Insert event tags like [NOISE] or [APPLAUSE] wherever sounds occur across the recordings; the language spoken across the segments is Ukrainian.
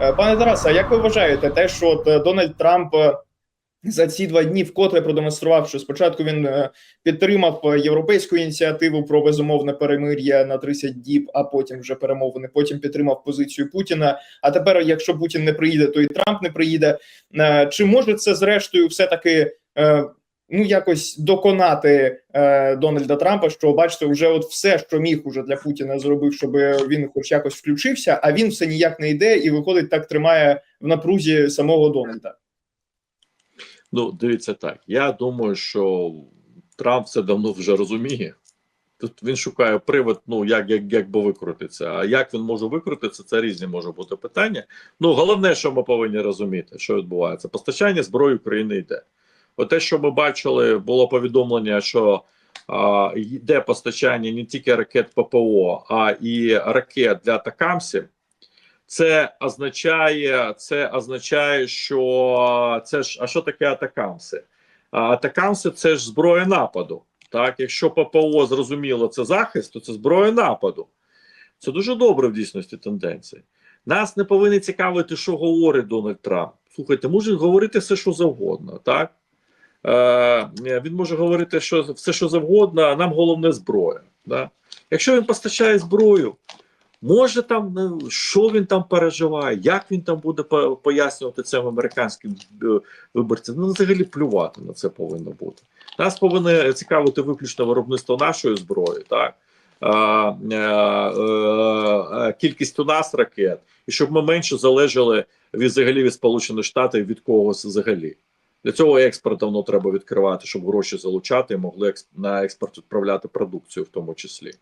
Е, Пане Тарасе, як ви вважаєте, те, що от е, Дональд Трамп е, за ці два дні вкотре продемонстрував, що спочатку він підтримав європейську ініціативу про безумовне перемир'я на 30 діб, а потім вже перемовини. Потім підтримав позицію Путіна. А тепер, якщо Путін не приїде, то і Трамп не приїде. Чи може це зрештою все таки? Ну, якось доконати е, Дональда Трампа, що бачите, вже от все, що міг уже для Путіна зробив, щоб він хоч якось включився, а він все ніяк не йде і виходить, так тримає в напрузі самого Дональда. Ну, дивіться так. Я думаю, що Трамп це давно вже розуміє. Тут він шукає привод, ну як як, як би викрутитися. А як він може викрутитися, це різні може бути питання. Ну головне, що ми повинні розуміти, що відбувається. Постачання зброї України йде. От те, що ми бачили, було повідомлення, що а, йде постачання не тільки ракет ППО, а і ракет для Атакамсів. Це означає, це означає, що це ж а що таке атакамси? Атакамси це ж зброя нападу. Так, якщо ППО зрозуміло, це захист, то це зброя нападу. Це дуже добре в дійсності тенденції. Нас не повинні цікавити, що говорить Дональд Трамп. Слухайте, може говорити все, що завгодно, так? Е, Він може говорити що, все, що завгодно, а нам головне зброя. Да? Якщо він постачає зброю, може там ну, що він там переживає, як він там буде по- пояснювати цим американським е, виборцям. Ну, взагалі плювати на це повинно бути. Нас повинно цікавити виключно виробництво нашої зброї, так. Е, е, е, кількість у нас ракет, і щоб ми менше залежали від взагалі від Сполучених Штатів від когось взагалі. Для цього експорт давно треба відкривати, щоб гроші залучати могли на експорт відправляти продукцію, в тому числі.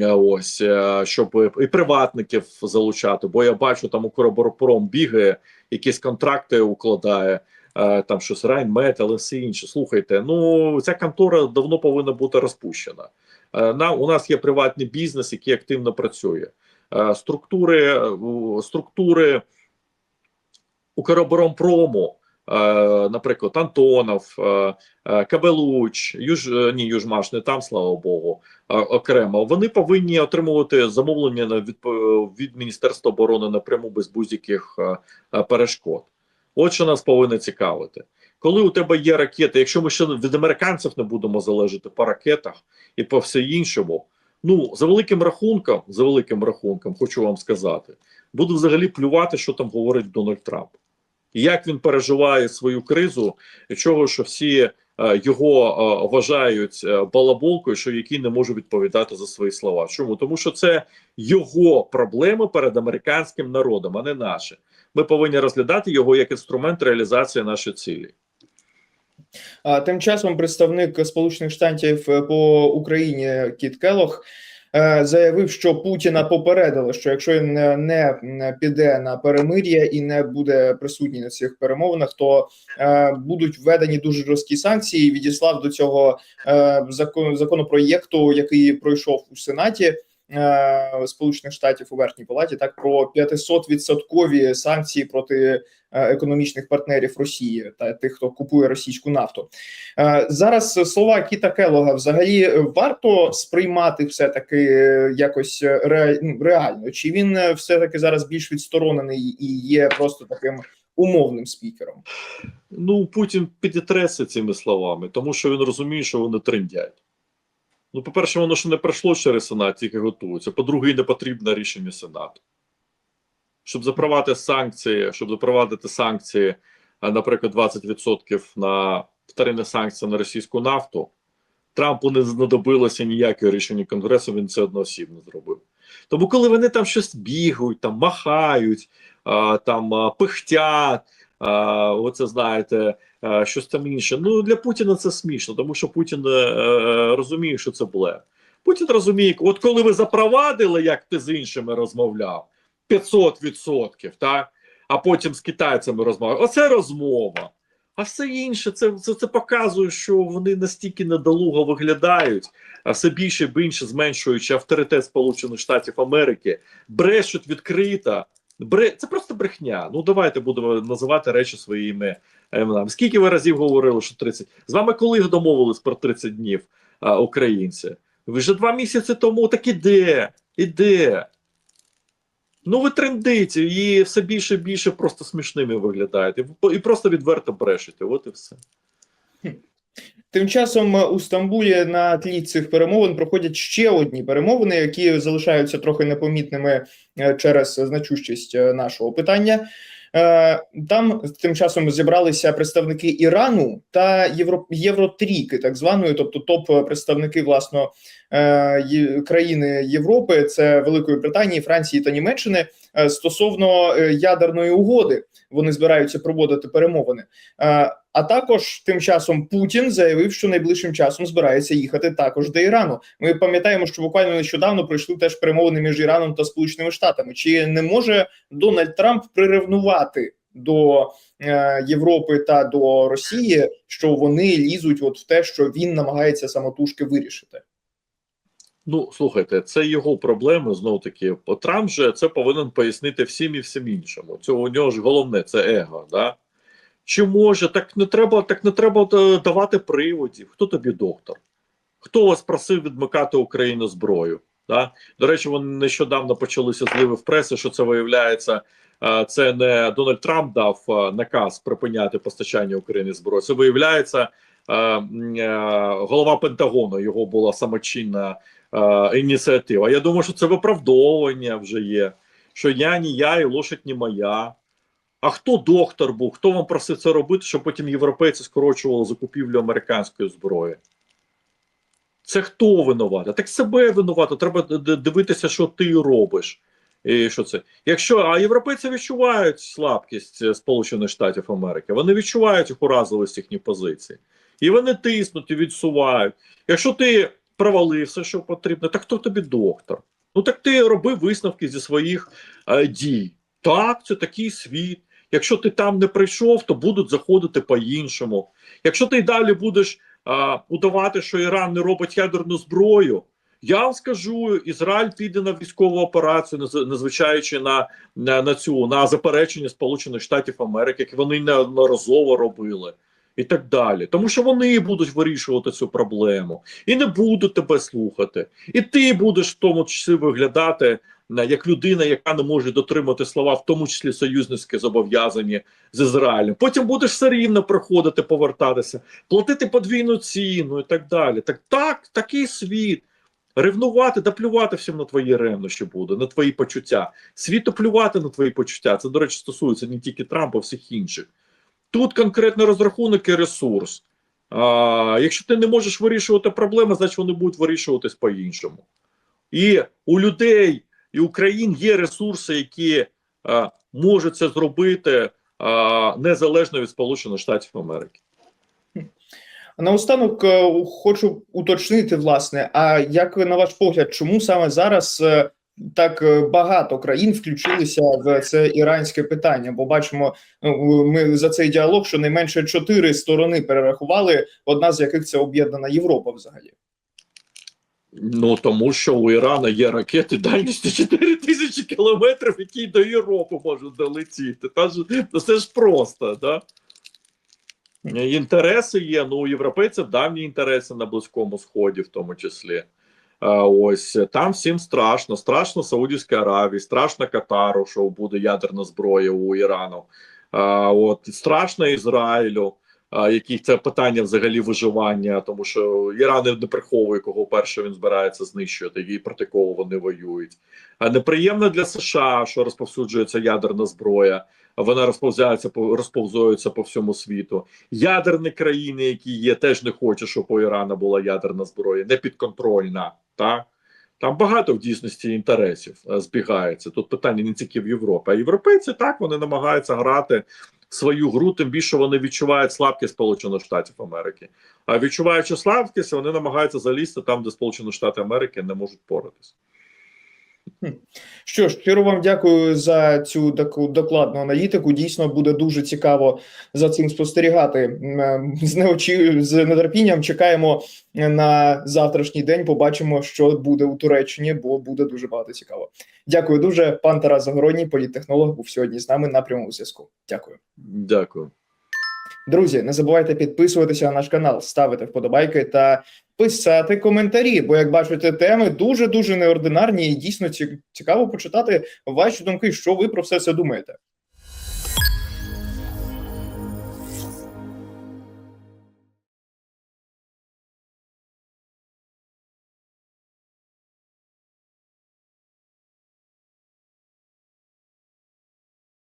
Е, Ось е, щоб і приватників залучати. Бо я бачу, там Укроборонпром бігає, якісь контракти укладає, е, там щось Райнметал і все інше. Слухайте, ну ця контора давно повинна бути розпущена. На у нас є приватний бізнес, який активно працює. Структури структури Укроборонпрому, е, наприклад, Антонов, е, е, Кабелуч, Юж, е, ні, Южмаш, не там, слава Богу, е, окремо. Вони повинні отримувати замовлення від, від Міністерства оборони напряму без будь-яких е, е, перешкод. От що нас повинно цікавити. Коли у тебе є ракети, якщо ми ще від американців не будемо залежати по ракетах і по все іншому, ну за великим рахунком, за великим рахунком, хочу вам сказати, буду взагалі плювати, що там говорить Дональд Трамп. Як він переживає свою кризу, чого що всі е, його е, вважають е, балаболкою, що який не може відповідати за свої слова. Чому? Тому що це його проблеми перед американським народом, а не наші. Ми повинні розглядати його як інструмент реалізації нашої цілі. Тим часом представник Сполучених Штатів по Україні Кіт Келох заявив, що Путіна попередили, що якщо він не, не піде на перемир'я і не буде присутній на цих перемовинах, то е, будуть введені дуже жорсткі санкції. Відіслав до цього закону законопроєкту, який пройшов у Сенаті. Е, Сполучених Штатів у верхній палаті так про 500 відсоткові санкції проти е, економічних партнерів Росії та тих, хто купує російську нафту. Е, Зараз слова Кіта Келога взагалі варто сприймати все таки якось ну, реально, чи він все таки зараз більш відсторонений і є просто таким умовним спікером? Ну, Путін підітреться цими словами, тому що він розуміє, що вони трендять. Ну, по-перше, воно ще не пройшло через Сенат, тільки готується. По-друге, не потрібне рішення Сенату. Щоб запровадити санкції, щоб запровадити санкції, наприклад, 20% на вторинні санкції на російську нафту, Трампу не знадобилося ніяке рішення Конгресу, він це одноосібно зробив. Тому, коли вони там щось бігають, там махають, там пихтять, а, оце знаєте, щось там інше. Ну для Путіна це смішно, тому що Путін е, е, розуміє, що це блеф. Путін розуміє, от коли ви запровадили, як ти з іншими розмовляв, 500%, так? а потім з китайцями розмовляв. Оце розмова. А все інше, це, це, це показує, що вони настільки недолуго виглядають, а все більше і більше зменшуючи авторитет Сполучених Штатів Америки, брешуть відкрито. Це просто брехня. Ну давайте будемо називати речі своїми іменами. Скільки ви разів говорили, що 30? З вами коли домовились про 30 днів а, українці? Ви вже два місяці тому так іде, іде. Ну, ви трендите і все більше і більше просто смішними виглядаєте. І просто відверто брешете. От і все. [LAUGHS] Тим часом е, у Стамбулі на тлі цих перемовин проходять ще одні перемовини, які залишаються трохи непомітними е, через значущість е, нашого питання. Там тим часом зібралися представники Ірану та Євро... Євротрійки, так званої, тобто топ представники власно країни Європи, це Великої Британії, Франції та Німеччини стосовно ядерної угоди. Вони збираються проводити перемовини. А також тим часом Путін заявив, що найближчим часом збирається їхати також до Ірану. Ми пам'ятаємо, що буквально нещодавно пройшли теж перемовини між Іраном та Сполученими Штатами. Чи не може Дональд Трамп приревнувати до е, Європи та до Росії, що вони лізуть от в те, що він намагається самотужки вирішити? Ну, слухайте, це його проблеми знов таки. Трамп же це повинен пояснити всім і всім іншому. Це у нього ж головне це его. Да? Чи може так не треба, так не треба е, давати приводів? Хто тобі доктор? Хто вас просив відмикати Україну зброю? Да? До речі, вони нещодавно почалися зливи в преси, що це виявляється. е, Це не Дональд Трамп дав е, наказ припиняти постачання України зброї. Це виявляється голова Пентагону. Його була самочинна ініціатива. Я думаю, що це виправдовування вже є. Що я ні я і лошадь не моя. А хто доктор був? Хто вам просив це робити, щоб потім європейці скорочували закупівлю американської зброї? Це хто винуватий? Так себе винувати. Треба дивитися, що ти робиш. І що це? Якщо а європейці відчувають слабкість е, Сполучених Штатів Америки, вони відчувають їх уразливість їхніх позицій. І вони тиснуть і відсувають. Якщо ти провалив все, що потрібно, так хто тобі доктор? Ну так ти роби висновки зі своїх е, дій. Так, це такий світ. Якщо ти там не прийшов, то будуть заходити по-іншому. Якщо ти й далі будеш а, удавати, що Іран не робить ядерну зброю, я вам скажу, Ізраїль піде на військову операцію, нез- незважаючи на, на, на цю на заперечення Сполучених Штатів Америки, які вони неодноразово робили, і так далі. Тому що вони будуть вирішувати цю проблему і не будуть тебе слухати. І ти будеш в тому числі виглядати як людина, яка не може дотримати слова, в тому числі союзницькі зобов'язані з Ізраїлем. Потім будеш все рівно приходити, повертатися, платити подвійну ціну і так далі. Так, так, такий світ. Ревнувати да плювати всім на твої ревнощі буде, на твої почуття. Світу плювати на твої почуття. Це, до речі, стосується не тільки Трампа, а всіх інших. Тут конкретно розрахунок і ресурс. А, якщо ти не можеш вирішувати проблеми, значить вони будуть вирішуватись по-іншому. І у людей і у країн є ресурси, які а, можуть це зробити а, незалежно від Сполучених Штатів Америки. Наостанок е, хочу уточнити, власне, а як на ваш погляд, чому саме зараз е, так е, багато країн включилися в це іранське питання? Бо бачимо, ну, ми за цей діалог щонайменше чотири сторони перерахували, одна з яких це об'єднана Європа взагалі. Ну тому що у Ірана є ракети дальністю 4 тисячі кілометрів, які до Європи можуть долетіти. Та ж це ж просто, да? Інтереси є. Ну, у європейців давні інтереси на Близькому Сході, в тому числі. Ось там всім страшно. Страшно Саудівській Аравії, страшно Катару, що буде ядерна зброя у Ірану. От страшно Ізраїлю, який це питання взагалі виживання, тому що Іран не приховує, кого перше він збирається знищувати, і проти кого вони воюють. А неприємно для США, що розповсюджується ядерна зброя. Вона розповзається по розповзується по всьому світу. Ядерні країни, які є, теж не хочуть, щоб у Ірана була ядерна зброя, не підконтрольна. Так? Там багато в дійсності інтересів е, збігається. Тут питання не тільки в Європі. А європейці так вони намагаються грати свою гру, тим більше вони відчувають слабкість Сполучених Штатів Америки. А відчуваючи слабкість, вони намагаються залізти там, де Сполучені Штати Америки не можуть поратись. Що ж, щиро вам дякую за цю таку докладну аналітику. Дійсно буде дуже цікаво за цим спостерігати. Е, З неочі з нетерпінням чекаємо на завтрашній день. Побачимо, що буде у Туреччині, бо буде дуже багато цікаво. Дякую дуже. Пан Тарас Загородній, політтехнолог, був сьогодні з нами на прямому зв'язку. Дякую. Дякую. Друзі, не забувайте підписуватися на наш канал, ставити вподобайки та писати коментарі. Бо, як бачите, теми дуже дуже неординарні і дійсно ці- цікаво почитати ваші думки, що ви про все це думаєте.